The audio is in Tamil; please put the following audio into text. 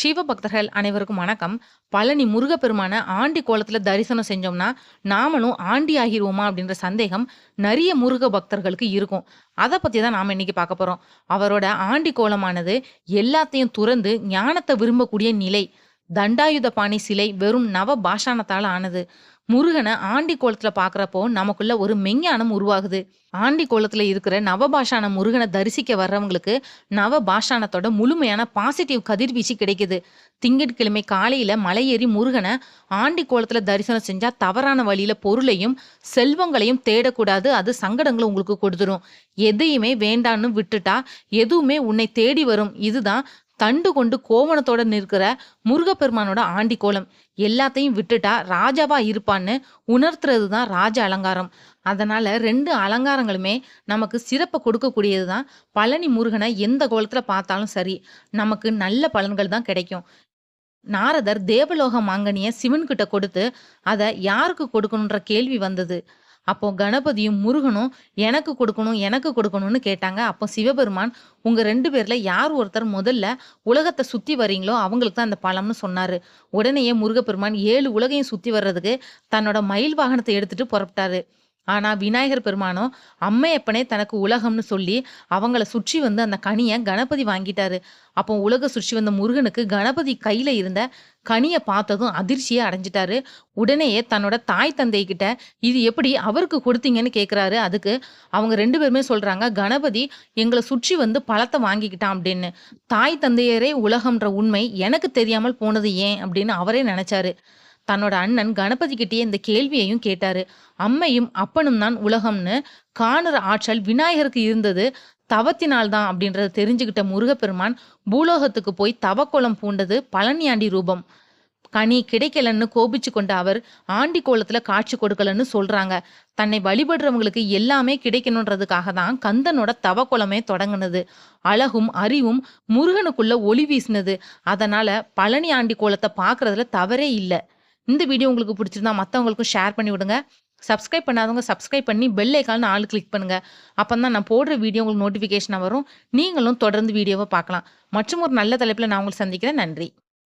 சிவ பக்தர்கள் அனைவருக்கும் வணக்கம். பழனி முருகப்பெருமான ஆண்டி கோலத்தில் தரிசனம் செஞ்சோம்னா நாமளும் ஆண்டி ஆகிடுவோமா அப்படின்ற சந்தேகம் நிறைய முருக பக்தர்களுக்கு இருக்கும். அதை பற்றி தான் நாம் இன்னைக்கு பார்க்க போகிறோம் அவரோட ஆண்டி கோலமானது எல்லாத்தையும் துறந்து ஞானத்தை விரும்பக்கூடிய நிலை. தண்டாயுத பாணி சிலை வெறும் நவ பாஷாணத்தால் ஆனது. முருகனை ஆண்டி கோலத்துல பாக்குறப்போ நமக்குள்ள ஒரு மெஞ்ஞானம் உருவாகுது. ஆண்டி கோலத்துல இருக்கிற நவபாஷான முருகனை தரிசிக்க வர்றவங்களுக்கு நவபாஷாணத்தோட முழுமையான பாசிட்டிவ் கதிர்வீச்சு கிடைக்குது. திங்கட்கிழமை காலையில மலையேறி முருகனை ஆண்டி கோலத்துல தரிசனம் செஞ்சா தவறான வழியில பொருளையும் செல்வங்களையும் தேடக்கூடாது. அது சங்கடங்களை உங்களுக்கு கொடுத்துரும். எதையுமே வேண்டான்னு விட்டுட்டா எதுவுமே உன்னை தேடி வரும். இதுதான் தண்டு கொண்டு கோவணத்தோட நிற்கிற முருகப்பெருமானோட ஆண்டி கோலம் எல்லாத்தையும் விட்டுட்டா ராஜாவா இருப்பான்னு உணர்த்துறது தான் ராஜ அலங்காரம். அதனால ரெண்டு அலங்காரங்களுமே நமக்கு சிறப்பை கொடுக்கக்கூடியது தான் பழனி முருகனை எந்த கோலத்துல பார்த்தாலும் சரி நமக்கு நல்ல பலன்கள் தான் கிடைக்கும். நாரதர் தேவலோக மாங்கனிய சிவன்கிட்ட கொடுத்து அதை யாருக்கு கொடுக்கணுன்ற கேள்வி வந்தது? அப்போ கணபதியும் முருகனும் எனக்கு கொடுக்கணும் எனக்கு கொடுக்கணும்னு கேட்டாங்க. அப்போ சிவபெருமான் உங்க ரெண்டு பேர்ல யார் ஒருத்தர் முதல்ல உலகத்தை சுத்தி வரீங்களோ அவங்களுக்கு தான் அந்த பழம்னு சொன்னாரு. உடனேயே முருகப்பெருமான் ஏழு உலகையும் சுத்தி வர்றதுக்கு தன்னோட மயில் வாகனத்தை எடுத்துட்டு புறப்பட்டாரு. ஆனால் விநாயகர் பெருமானோ அம்மையப்பனே தனக்கு உலகம்னு சொல்லி அவங்கள சுற்றி வந்து அந்த கனியை கணபதி வாங்கிட்டாரு. அப்போ உலக சுற்றி வந்த முருகனுக்கு கணபதி கையில் இருந்த கனியை பார்த்ததும் அதிர்ச்சியை அடைஞ்சிட்டாரு. உடனேயே தன்னோட தாய் தந்தை கிட்ட இது எப்படி அவருக்கு கொடுத்தீங்கன்னு கேட்குறாரு அதுக்கு அவங்க ரெண்டு பேருமே சொல்கிறாங்க கணபதி எங்களை சுற்றி வந்து பழத்தை வாங்கிக்கிட்டான் அப்படின்னு. தாய் தந்தையரே உலகம்ன்ற உண்மை எனக்கு தெரியாமல் போனது ஏன்? அப்படின்னு அவரே நினச்சாரு. தன்னோட அண்ணன் கணபதி கிட்டே இந்த கேள்வியையும் கேட்டாரு. அம்மையும் அப்பனும் தான் உலகம்னு காணுற ஆற்றல் விநாயகருக்கு இருந்தது. தவத்தினால் தான் அப்படின்றத தெரிஞ்சுக்கிட்ட முருகப்பெருமான் பூலோகத்துக்கு போய் தவக்கோலம் பூண்டது பழனியாண்டி ரூபம். கனி கிடைக்கலன்னு கோபிச்சு கொண்ட அவர் ஆண்டி கோலத்துல காட்சி கொடுக்கலன்னு சொல்றாங்க. தன்னை வழிபடுறவங்களுக்கு எல்லாமே கிடைக்கணுன்றதுக்காக தான் கந்தனோட தவக்குளமே தொடங்குனது. அழகும் அறிவும் முருகனுக்குள்ள ஒளி வீசினது. அதனால பழனி ஆண்டி கோலத்தை பாக்குறதுல தவறே இல்லை. இந்த வீடியோ உங்களுக்கு பிடிச்சிருந்தா மற்றவங்களுக்கும் ஷேர் பண்ணி விடுங்க. சப்ஸ்கிரைப் பண்ணாதவங்க சப்ஸ்கிரைப் பண்ணி பெல் ஐக்கால்னு ஆள் கிளிக் பண்ணுங்கள் அப்போ தான் நான் போடுற வீடியோ உங்களுக்கு நோட்டிஃபிகேஷனாக வரும். நீங்களும் தொடர்ந்து வீடியோவை பார்க்கலாம். மற்றும் ஒரு நல்ல தலைப்பில் நான் உங்களுக்கு சந்திக்கிறேன். நன்றி.